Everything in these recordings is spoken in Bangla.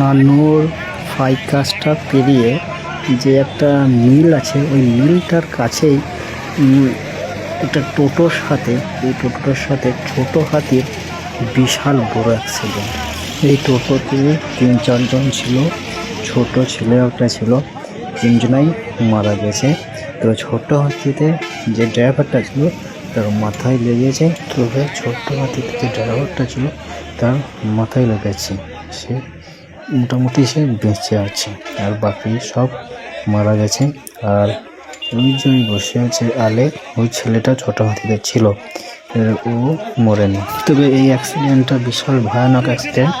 নানুর ফাইকাসটা পেরিয়ে যে একটা মিল আছে, ওই মিলটার কাছেই একটা টোটোর সাথে, এই টোটোটার সাথে ছোট হাতির বিশাল বড় অ্যাক্সিডেন্ট এই টোটোতে তিন, চারজন ছিল, ছোট ছেলে একটা ছিল, তিনজনাই মারা গেছে। তো ছোট হাতিতে যে ড্রাইভারটা ছিল, তার মাথায় লেগেছে, তবে ছোট্ট হাতিতে যে ড্রাইভারটা ছিল, তার মাথায় লেগেছে। সে মোটামুটি সে বেঁচে আছে। আর বাকি সব মারা গেছে। আর ওই যে বসে আছে। আলে ওই ছেলেটা ছোট হাতিতে ছিল। ও মরেনি। তবে এই অ্যাক্সিডেন্টটা বিশাল ভয়ানক অ্যাক্সিডেন্ট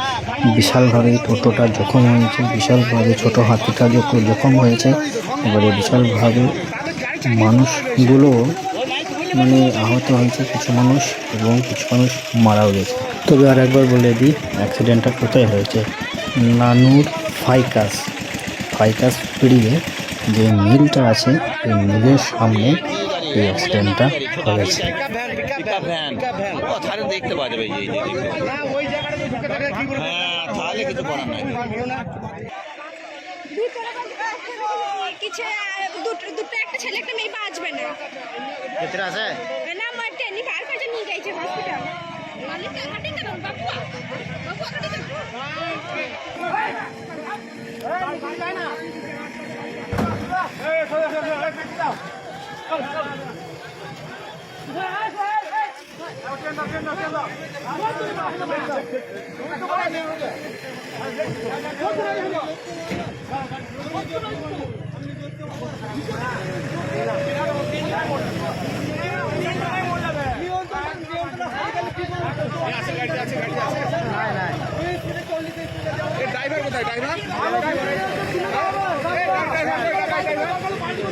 বিশালভাবে টোটোটা জখম হয়েছে। বিশালভাবে ছোট হাতিটা জখম হয়েছে, এবারে বিশালভাবে মানুষগুলো মানে আহত হয়েছে। কিছু মানুষ এবং কিছু মানুষ মারাও গেছে। তবে আর একবার বলে দিই অ্যাক্সিডেন্টটা কোথায় হয়েছে? নানুর ফাইকাস। ফাইকাস পেরিয়ে যে মিলটা আছে এই মিলের সামনে এই অ্যাক্সিডেন্টটা হয়েছে। দেখতে পাওয়া যাবে এই যে দেখতে পাওয়া যাবে। হ্যাঁ তাহলে কিছু করার নাই কিছু দুটো দুটো একটা ছেলে একটা মেয়ে বাঁচবে না। ভিতরে আছে না টেনি বার কাছে ড্রাইভার কোথায় ড্রাইভার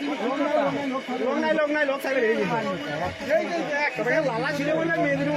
লোক নাই লোক নাই লোক থাকবে লালা ছিল বলে মেয়েদের